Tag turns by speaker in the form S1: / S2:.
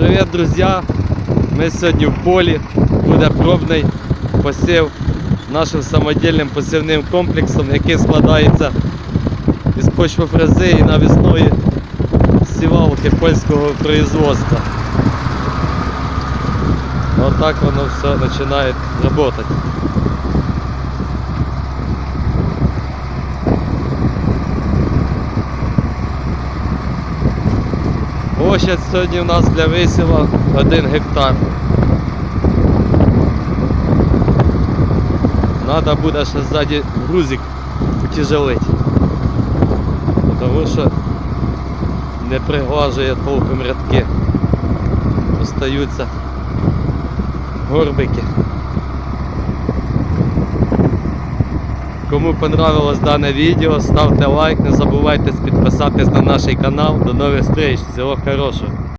S1: Привіт, друзі! Ми сьогодні в полі. Буде пробний посів нашим самодільним посівним комплексом, який складається із почвофрези і навісної сівалки польського производства. Отак воно все починає працювати. Площадь сьогодні у нас для висіва 1 гектар. Надо буде ще ззаді грузик утяжелить. Тому що не приглажує толком рядки. Остаються горбики. Кому понравилось дане відео, ставте лайк, не забувайте підписатись на наш канал. До нових зустріч, всього хорошого.